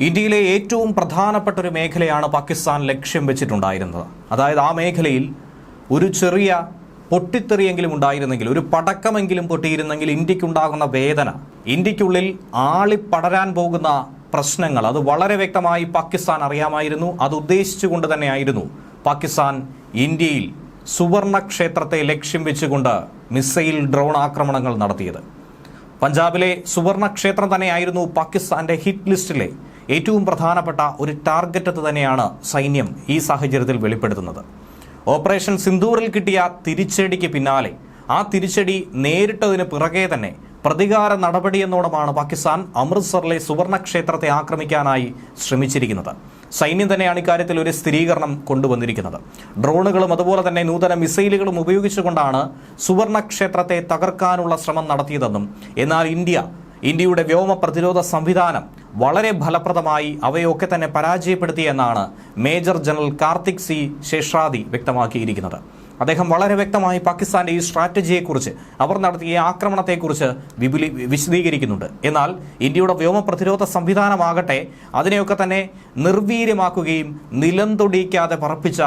ഇന്ത്യയിലെ ഏറ്റവും പ്രധാനപ്പെട്ട ഒരു മേഖലയാണ് പാകിസ്ഥാൻ ലക്ഷ്യം വെച്ചിട്ടുണ്ടായിരുന്നത്. അതായത് ആ മേഖലയിൽ ഒരു ചെറിയ പൊട്ടിത്തെറിയെങ്കിലും ഉണ്ടായിരുന്നെങ്കിൽ ഒരു പടക്കമെങ്കിലും പൊട്ടിയിരുന്നെങ്കിൽ ഇന്ത്യക്കുണ്ടാകുന്ന വേദന ഇന്ത്യക്കുള്ളിൽ ആളിപ്പടരാൻ പോകുന്ന പ്രശ്നങ്ങൾ അത് വളരെ വ്യക്തമായി പാകിസ്ഥാൻ അറിയാമായിരുന്നു. അത് ഉദ്ദേശിച്ചുകൊണ്ട് തന്നെയായിരുന്നു പാകിസ്ഥാൻ ഇന്ത്യയിൽ സുവർണ ക്ഷേത്രത്തെ ലക്ഷ്യം വെച്ചുകൊണ്ട് മിസൈൽ ഡ്രോൺ ആക്രമണങ്ങൾ നടത്തിയത്. പഞ്ചാബിലെ സുവർണ ക്ഷേത്രം തന്നെയായിരുന്നു പാകിസ്ഥാന്റെ ഹിറ്റ് ലിസ്റ്റിലെ ഏറ്റവും പ്രധാനപ്പെട്ട ഒരു ടാർഗറ്റ് തന്നെയാണ് സൈന്യം ഈ സാഹചര്യത്തിൽ വെളിപ്പെടുത്തുന്നത്. ഓപ്പറേഷൻ സിന്ദൂറിൽ കിട്ടിയ തിരിച്ചടിക്ക് പിന്നാലെ ആ തിരിച്ചടി നേരിട്ടതിന് പിറകെ തന്നെ പ്രതികാര നടപടിയെന്നോണമാണ് പാകിസ്ഥാൻ അമൃത്സറിലെ സുവർണ ക്ഷേത്രത്തെ ആക്രമിക്കാനായി ശ്രമിച്ചിരിക്കുന്നത്. സൈന്യം തന്നെയാണ് ഇക്കാര്യത്തിൽ ഒരു സ്ഥിരീകരണം കൊണ്ടുവന്നിരിക്കുന്നത്. ഡ്രോണുകളും അതുപോലെ തന്നെ നൂതന മിസൈലുകളും ഉപയോഗിച്ചുകൊണ്ടാണ് സുവർണ ക്ഷേത്രത്തെ തകർക്കാനുള്ള ശ്രമം നടത്തിയതെന്നും എന്നാൽ ഇന്ത്യ ഇന്ത്യയുടെ വ്യോമ പ്രതിരോധ സംവിധാനം വളരെ ഫലപ്രദമായി അവയൊക്കെ തന്നെ പരാജയപ്പെടുത്തിയെന്നാണ് major general Karthik C Seshadri വ്യക്തമാക്കിയിരിക്കുന്നത്. അദ്ദേഹം വളരെ വ്യക്തമായി പാകിസ്ഥാന്റെ ഈ സ്ട്രാറ്റജിയെക്കുറിച്ച് അവർ നടത്തിയ ആക്രമണത്തെക്കുറിച്ച് വിപുലി വിശദീകരിക്കുന്നുണ്ട്. എന്നാൽ ഇന്ത്യയുടെ വ്യോമ പ്രതിരോധ സംവിധാനമാകട്ടെ അതിനെയൊക്കെ തന്നെ നിർവീര്യമാക്കുകയും നിലംതൊടിക്കാതെ പറപ്പിച്ച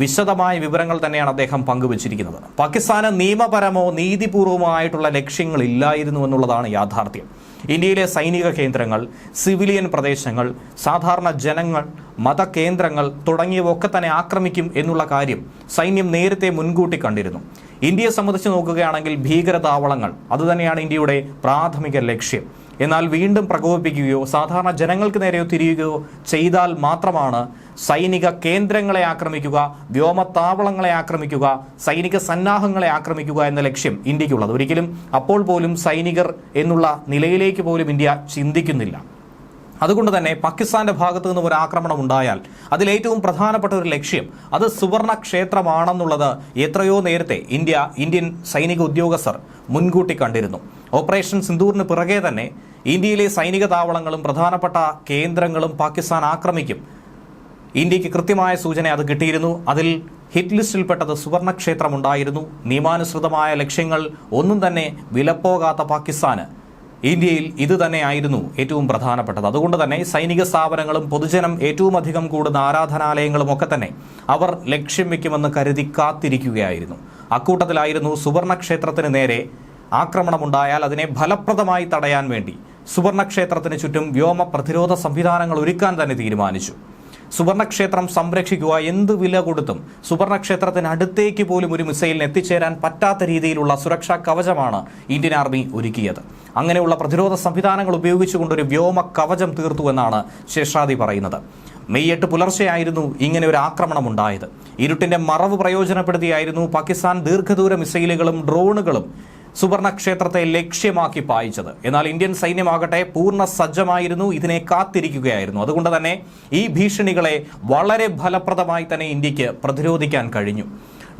വിശദമായ വിവരങ്ങൾ തന്നെയാണ് അദ്ദേഹം പങ്കുവച്ചിരിക്കുന്നത്. പാകിസ്ഥാന് നിയമപരമോ നീതിപൂർവമോ ആയിട്ടുള്ള ലക്ഷ്യങ്ങളില്ലായിരുന്നു എന്നുള്ളതാണ് യാഥാർത്ഥ്യം. ഇന്ത്യയിലെ സൈനിക കേന്ദ്രങ്ങൾ സിവിലിയൻ പ്രദേശങ്ങൾ സാധാരണ ജനങ്ങൾ മതകേന്ദ്രങ്ങൾ തുടങ്ങിയവ ഒക്കെ തന്നെ ആക്രമിക്കും എന്നുള്ള കാര്യം സൈന്യം നേരത്തെ മുൻകൂട്ടി കണ്ടിരുന്നു. ഇന്ത്യയെ സംബന്ധിച്ച് നോക്കുകയാണെങ്കിൽ ഭീകരതാവളങ്ങൾ അതുതന്നെയാണ് ഇന്ത്യയുടെ പ്രാഥമിക ലക്ഷ്യം. എന്നാൽ വീണ്ടും പ്രകോപിപ്പിക്കുകയോ സാധാരണ ജനങ്ങൾക്ക് നേരെയോ തിരിയുകയോ ചെയ്താൽ മാത്രമാണ് സൈനിക കേന്ദ്രങ്ങളെ ആക്രമിക്കുക വ്യോമത്താവളങ്ങളെ ആക്രമിക്കുക സൈനിക സന്നാഹങ്ങളെ ആക്രമിക്കുക എന്ന ലക്ഷ്യം ഇന്ത്യക്കുള്ളത്. ഒരിക്കലും അപ്പോൾ പോലും സൈനികർ എന്നുള്ള നിലയിലേക്ക് പോലും ഇന്ത്യ ചിന്തിക്കുന്നില്ല. അതുകൊണ്ട് തന്നെ പാകിസ്ഥാന്റെ ഭാഗത്തു നിന്നും ഒരു ആക്രമണം ഉണ്ടായാൽ അതിലേറ്റവും പ്രധാനപ്പെട്ട ഒരു ലക്ഷ്യം അത് സുവർണ ക്ഷേത്രമാണെന്നുള്ളത് എത്രയോ നേരത്തെ ഇന്ത്യ ഇന്ത്യൻ സൈനിക ഉദ്യോഗസ്ഥർ മുൻകൂട്ടി കണ്ടിരുന്നു. ഓപ്പറേഷൻ സിന്ദൂറിന് പിറകെ തന്നെ ഇന്ത്യയിലെ സൈനിക താവളങ്ങളും പ്രധാനപ്പെട്ട കേന്ദ്രങ്ങളും പാകിസ്ഥാൻ ആക്രമിക്കും. ഇന്ത്യയ്ക്ക് കൃത്യമായ സൂചന അത് കിട്ടിയിരുന്നു. അതിൽ ഹിറ്റ് ലിസ്റ്റിൽപ്പെട്ടത് സുവർണക്ഷേത്രം ഉണ്ടായിരുന്നു നിയമാനുസൃതമായ ലക്ഷ്യങ്ങൾ ഒന്നും തന്നെ വിലപ്പോകാത്ത പാകിസ്ഥാന് ഇന്ത്യയിൽ ഇത് തന്നെയായിരുന്നു ഏറ്റവും പ്രധാനപ്പെട്ടത്. അതുകൊണ്ട് തന്നെ സൈനിക സ്ഥാപനങ്ങളും പൊതുജനം ഏറ്റവും അധികം കൂടുന്ന ആരാധനാലയങ്ങളും ഒക്കെ തന്നെ അവർ ലക്ഷ്യം വയ്ക്കുമെന്ന് കരുതി കാത്തിരിക്കുകയായിരുന്നു. അക്കൂട്ടത്തിലായിരുന്നു സുവർണക്ഷേത്രത്തിന് നേരെ ആക്രമണമുണ്ടായാൽ അതിനെ ഫലപ്രദമായി തടയാൻ വേണ്ടി സുവർണക്ഷേത്രത്തിന് ചുറ്റും വ്യോമ പ്രതിരോധ സംവിധാനങ്ങൾ ഒരുക്കാൻ തന്നെ തീരുമാനിച്ചു. സുവർണക്ഷേത്രം സംരക്ഷിക്കുക എന്ത് വില കൊടുത്തും സുവർണക്ഷേത്രത്തിന് അടുത്തേക്ക് പോലും ഒരു മിസൈലിന് എത്തിച്ചേരാൻ പറ്റാത്ത രീതിയിലുള്ള സുരക്ഷാ കവചമാണ് ഇന്ത്യൻ ആർമി ഒരുക്കിയത്. അങ്ങനെയുള്ള പ്രതിരോധ സംവിധാനങ്ങൾ ഉപയോഗിച്ചുകൊണ്ട് ഒരു വ്യോമ കവചം തീർത്തു എന്നാണ് ശേഷാദി പറയുന്നത്. മെയ് എട്ട് പുലർച്ചെയായിരുന്നു ഇങ്ങനെ ഒരു ആക്രമണം ഉണ്ടായത്. ഇരുട്ടിന്റെ മറവ് പ്രയോജനപ്പെടുത്തിയായിരുന്നു പാകിസ്ഥാൻ ദീർഘദൂര മിസൈലുകളും ഡ്രോണുകളും സുവർണ ക്ഷേത്രത്തെ ലക്ഷ്യമാക്കി പായിച്ചത്. എന്നാൽ ഇന്ത്യൻ സൈന്യമാകട്ടെ പൂർണ സജ്ജമായിരുന്നു ഇതിനെ കാത്തിരിക്കുകയായിരുന്നു. അതുകൊണ്ട് തന്നെ ഈ ഭീഷണികളെ വളരെ ഫലപ്രദമായി തന്നെ ഇന്ത്യയ്ക്ക് പ്രതിരോധിക്കാൻ കഴിഞ്ഞു.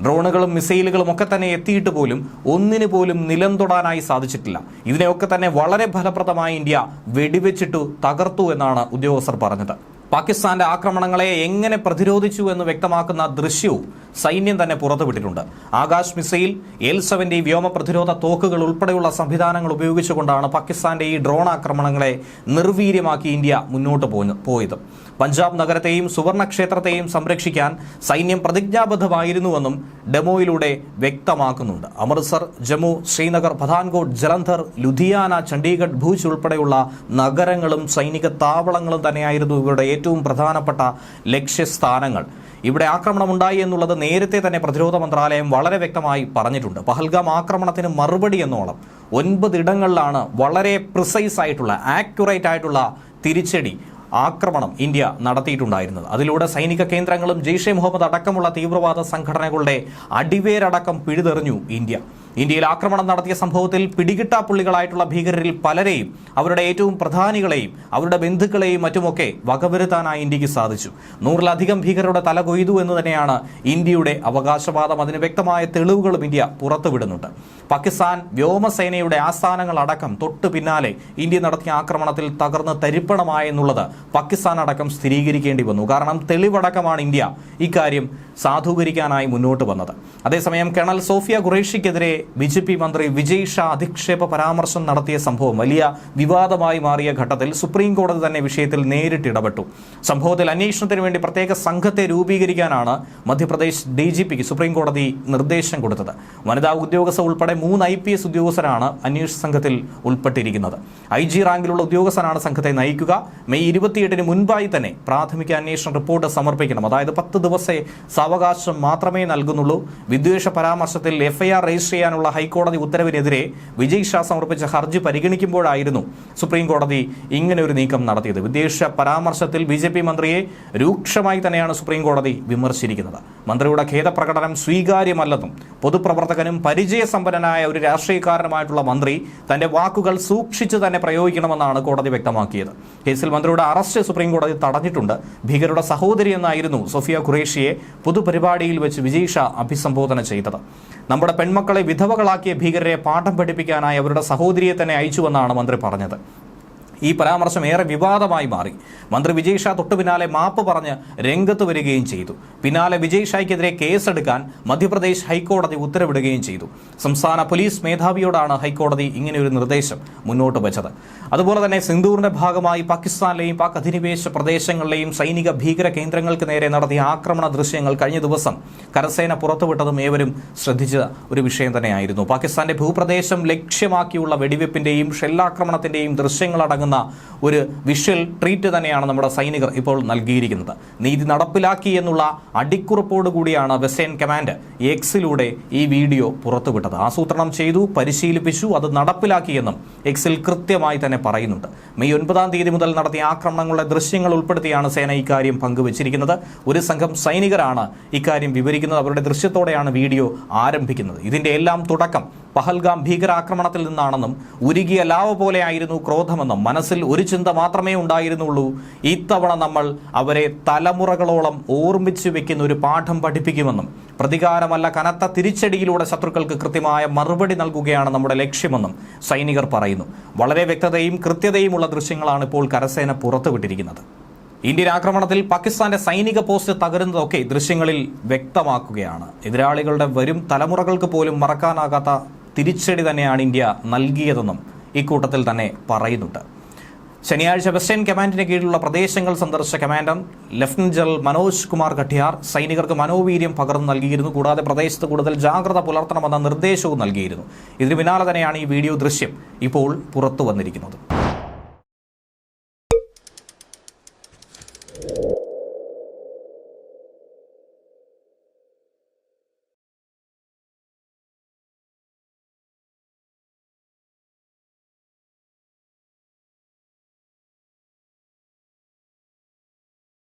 ഡ്രോണുകളും മിസൈലുകളും ഒക്കെ തന്നെ എത്തിയിട്ട് പോലും ഒന്നിനു പോലും നിലം തൊടാനായി സാധിച്ചിട്ടില്ല. ഇതിനെയൊക്കെ തന്നെ വളരെ ഫലപ്രദമായി ഇന്ത്യ വെടിവെച്ചിട്ടു തകർത്തു എന്നാണ് ഉദ്യോഗസ്ഥർ പറഞ്ഞത്. പാകിസ്ഥാന്റെ ആക്രമണങ്ങളെ എങ്ങനെ പ്രതിരോധിച്ചു എന്ന് വ്യക്തമാക്കുന്ന ദൃശ്യവും സൈന്യം തന്നെ പുറത്തുവിട്ടിട്ടുണ്ട്. ആകാശ് മിസൈൽ എൽ സെവന്റി വ്യോമ പ്രതിരോധ തോക്കുകൾ ഉൾപ്പെടെയുള്ള സംവിധാനങ്ങൾ ഉപയോഗിച്ചുകൊണ്ടാണ് പാകിസ്ഥാന്റെ ഈ ഡ്രോൺ ആക്രമണങ്ങളെ നിർവീര്യമാക്കി ഇന്ത്യ മുന്നോട്ട് പോയ- പോയത്. പഞ്ചാബ് നഗരത്തെയും സുവർണ ക്ഷേത്രത്തെയും സംരക്ഷിക്കാൻ സൈന്യം പ്രതിജ്ഞാബദ്ധമായിരുന്നുവെന്നും ഡെമോയിലൂടെ വ്യക്തമാക്കുന്നുണ്ട്. അമൃത്സർ ജമ്മു ശ്രീനഗർ പഥാൻകോട്ട് ജലന്ധർ ലുധിയാന ചണ്ഡീഗഡ് ഭൂജ് ഉൾപ്പെടെയുള്ള നഗരങ്ങളും സൈനിക താവളങ്ങളും തന്നെയായിരുന്നു ഇവരുടെ ഏറ്റവും പ്രധാനപ്പെട്ട ലക്ഷ്യസ്ഥാനങ്ങൾ. ഇവിടെ ആക്രമണം ഉണ്ടായി എന്നുള്ളത് നേരത്തെ തന്നെ പ്രതിരോധ മന്ത്രാലയം വളരെ വ്യക്തമായി പറഞ്ഞിട്ടുണ്ട്. പഹൽഗാം ആക്രമണത്തിന് മറുപടി എന്നോളം ഒൻപതിടങ്ങളിലാണ് വളരെ പ്രിസൈസ് ആയിട്ടുള്ള ആക്യുറേറ്റ് ആയിട്ടുള്ള തിരിച്ചടി ആക്രമണം ഇന്ത്യ നടത്തിയിട്ടുണ്ടായിരുന്നത്. അതിലൂടെ സൈനിക കേന്ദ്രങ്ങളും ജെയ്ഷെ മുഹമ്മദ് അടക്കമുള്ള തീവ്രവാദ സംഘടനകളുടെ അടിവേരടക്കം പിഴുതെറിഞ്ഞു ഇന്ത്യ. ഇന്ത്യയിൽ ആക്രമണം നടത്തിയ സംഭവത്തിൽ പിടികിട്ടാപ്പുള്ളികളായിട്ടുള്ള ഭീകരരിൽ പലരെയും അവരുടെ ഏറ്റവും പ്രധാനികളെയും അവരുടെ ബന്ധുക്കളെയും മറ്റുമൊക്കെ വകവരുത്താനായി ഇന്ത്യയ്ക്ക് സാധിച്ചു. നൂറിലധികം ഭീകരരുടെ തല കൊയ്തു എന്ന് തന്നെയാണ് ഇന്ത്യയുടെ അവകാശവാദം. അതിന് വ്യക്തമായ തെളിവുകളും ഇന്ത്യ പുറത്തുവിടുന്നുണ്ട്. പാകിസ്ഥാൻ വ്യോമസേനയുടെ ആസ്ഥാനങ്ങൾ അടക്കം തൊട്ടു പിന്നാലെ ഇന്ത്യ നടത്തിയ ആക്രമണത്തിൽ തകർന്ന് തരിപ്പണമായെന്നുള്ളത് പാകിസ്ഥാൻ അടക്കം സ്ഥിരീകരിക്കേണ്ടി വന്നു. കാരണം തെളിവടക്കമാണ് ഇന്ത്യ ഇക്കാര്യം സാധൂകരിക്കാനായി മുന്നോട്ട് വന്നത്. അതേസമയം കേണൽ സോഫിയ ഖുറേഷിക്കെതിരെ ബി ജെ പി മന്ത്രി വിജയ് ഷാ അധിക്ഷേപ പരാമർശം നടത്തിയ സംഭവം വലിയ വിവാദമായി മാറിയ ഘട്ടത്തിൽ സുപ്രീം കോടതി തന്നെ വിഷയത്തിൽ നേരിട്ട് ഇടപെട്ടു. സംഭവത്തിൽ അന്വേഷണത്തിന് വേണ്ടി പ്രത്യേക സംഘത്തെ രൂപീകരിക്കാനാണ് മധ്യപ്രദേശ് ഡി ജി പിക്ക് സുപ്രീം കോടതി നിർദ്ദേശം കൊടുത്തത്. വനിതാ ഉദ്യോഗസ്ഥ ഉൾപ്പെടെ മൂന്ന് ഐ പി എസ് ഉദ്യോഗസ്ഥരാണ് അന്വേഷണ സംഘത്തിൽ ഉൾപ്പെട്ടിരിക്കുന്നത്. ഐ ജി റാങ്കിലുള്ള ഉദ്യോഗസ്ഥനാണ് സംഘത്തെ നയിക്കുക. മെയ് ഇരുപത്തിയെട്ടിന് മുൻപായി തന്നെ പ്രാഥമിക അന്വേഷണ റിപ്പോർട്ട് സമർപ്പിക്കണം. അതായത് പത്ത് ദിവസത്തെ സാവകാശം മാത്രമേ നൽകുന്നുള്ളൂ. വിദ്വേഷ പരാമർശത്തിൽ എഫ്ഐആർ രജിസ്റ്റർ ചെയ്യാനുള്ള ഹൈക്കോടതി ഉത്തരവിനെതിരെ വിജയ് ഷാ സമർപ്പിച്ച ഹർജി പരിഗണിക്കുമ്പോഴായിരുന്നു സുപ്രീം കോടതി ഇങ്ങനെ ഒരു നീക്കം നടത്തിയത്. വിദേശ പരാമർശത്തിൽ ബി ജെ പി മന്ത്രിയെ രൂക്ഷമായി തന്നെയാണ് സുപ്രീം കോടതി വിമർശിച്ചിരിക്കുന്നത്. മന്ത്രിയുടെ ഖേദപ്രകടനം സ്വീകാര്യമല്ലെന്നും പൊതുപ്രവർത്തകനും പരിചയസമ്പന്നനായ ഒരു രാഷ്ട്രീയക്കാരനുമായിട്ടുള്ള മന്ത്രി തന്റെ വാക്കുകൾ സൂക്ഷിച്ച് തന്നെ പ്രയോഗിക്കണമെന്നാണ് കോടതി വ്യക്തമാക്കിയത്. കേസിൽ മന്ത്രിയുടെ അറസ്റ്റ് സുപ്രീം കോടതി തടഞ്ഞിട്ടുണ്ട്. ഭീകരരുടെ സഹോദരി എന്നായിരുന്നു സൊഫിയ ഖുറേഷിയെ പൊതുപരിപാടിയിൽ വെച്ച് വിജയ് ഷാ അഭിസംബോധന ചെയ്തത്. നമ്മുടെ പെൺമക്കളെ വിധവകളാക്കിയ ഭീകരരെ പാഠം പഠിപ്പിക്കാനായി അവരുടെ സഹോദരിയെ തന്നെ അയച്ചുവെന്നാണ് മന്ത്രി പറഞ്ഞത് ഈ പരാമർശം ഏറെ വിവാദമായി മാറി. മന്ത്രി വിജയ് ഷാ തൊട്ടു പിന്നാലെ മാപ്പ് പറഞ്ഞ് രംഗത്ത് വരികയും ചെയ്തു. പിന്നാലെ വിജയ് ഷായ്ക്കെതിരെ കേസെടുക്കാൻ മധ്യപ്രദേശ് ഹൈക്കോടതി ഉത്തരവിടുകയും ചെയ്തു. സംസ്ഥാന പോലീസ് മേധാവിയോടാണ് ഹൈക്കോടതി ഇങ്ങനെയൊരു നിർദ്ദേശം മുന്നോട്ട് വെച്ചത്. അതുപോലെ തന്നെ സിന്ധൂറിന്റെ ഭാഗമായി പാകിസ്ഥാനിലെയും പാക് അധിനിവേശ പ്രദേശങ്ങളിലെയും സൈനിക ഭീകര കേന്ദ്രങ്ങൾക്ക് നേരെ നടത്തിയ ആക്രമണ ദൃശ്യങ്ങൾ കഴിഞ്ഞ ദിവസം കരസേന പുറത്തുവിട്ടതും ഏവരും ശ്രദ്ധിച്ച ഒരു വിഷയം തന്നെയായിരുന്നു. പാകിസ്ഥാന്റെ ഭൂപ്രദേശം ലക്ഷ്യമാക്കിയുള്ള വെടിവെപ്പിന്റെയും ഷെല്ലാക്രമണത്തിന്റെയും ദൃശ്യങ്ങളടങ്ങുന്ന ഒരു വിഷ്വൽ ട്രീറ്റ് തന്നെയാണ് നമ്മുടെ സൈനികർ ഇപ്പോൾ നൽകിയിരിക്കുന്നത്. നീതി നടപ്പിലാക്കി എന്നുള്ള അടിക്കുറിപ്പോട് കൂടിയാണ് വെസ്റ്റേൺ കമാൻഡ് എക്സിലൂടെ ഈ വീഡിയോ പുറത്തുവിട്ടത്. ആസൂത്രണം ചെയ്തു പരിശീലിപ്പിച്ചു അത് നടപ്പിലാക്കിയെന്നും എക്സിൽ കൃത്യമായി തന്നെ പറയുന്നുണ്ട്. മെയ് ഒൻപതാം തീയതി മുതൽ നടത്തിയ ആക്രമണങ്ങളുടെ ദൃശ്യങ്ങൾ ഉൾപ്പെടുത്തിയാണ് സേന ഇക്കാര്യം പങ്കുവച്ചിരിക്കുന്നത്. ഒരു സംഘം സൈനികരാണ് ഇക്കാര്യം വിവരിക്കുന്നത്. അവരുടെ ദൃശ്യത്തോടെയാണ് വീഡിയോ ആരംഭിക്കുന്നത്. ഇതിന്റെ എല്ലാം തുടക്കം പഹൽഗാം ഭീകരാക്രമണത്തിൽ നിന്നാണെന്നും ഉരുകിയ ലാവ പോലെയായിരുന്നു ക്രോധമെന്നും മനസ്സിൽ ഒരു ചിന്ത മാത്രമേ ഉണ്ടായിരുന്നുള്ളൂ. ഇത്തവണ നമ്മൾ അവരെ തലമുറകളോളം ഓർമ്മിച്ചു വെക്കുന്ന ഒരു പാഠം പഠിപ്പിക്കുമെന്നും പ്രതികാരമല്ല കനത്ത തിരിച്ചടിയിലൂടെ ശത്രുക്കൾക്ക് കൃത്യമായ മറുപടി നൽകുകയാണ് നമ്മുടെ ലക്ഷ്യമെന്നും സൈനികർ പറയുന്നു. വളരെ വ്യക്തതയും കൃത്യതയുമുള്ള ദൃശ്യങ്ങളാണ് ഇപ്പോൾ കരസേന പുറത്തുവിട്ടിരിക്കുന്നത്. ഇന്ത്യൻ ആക്രമണത്തിൽ പാകിസ്ഥാന്റെ സൈനിക പോസ്റ്റ് തകരുന്നതൊക്കെ ദൃശ്യങ്ങളിൽ വ്യക്തമാക്കുകയാണ്. എതിരാളികളുടെ വരും തലമുറകൾക്ക് പോലും മറക്കാനാകാത്ത തിരിച്ചടി തന്നെയാണ് ഇന്ത്യ നൽകിയതെന്നും ഇക്കൂട്ടത്തിൽ തന്നെ പറയുന്നുണ്ട്. ശനിയാഴ്ച വെസ്റ്റേൺ കമാൻഡിന് കീഴിലുള്ള പ്രദേശങ്ങൾ സന്ദർശിച്ച commander lieutenant general Manoj Kumar Katiyar സൈനികർക്ക് മനോവീര്യം പകർന്നു നൽകിയിരുന്നു. കൂടാതെ പ്രദേശത്ത് കൂടുതൽ ജാഗ്രത പുലർത്തണമെന്ന നിർദ്ദേശവും നൽകിയിരുന്നു. ഇതിന് പിന്നാലെ തന്നെയാണ് ഈ വീഡിയോ ദൃശ്യം ഇപ്പോൾ പുറത്തു വന്നിരിക്കുന്നത്.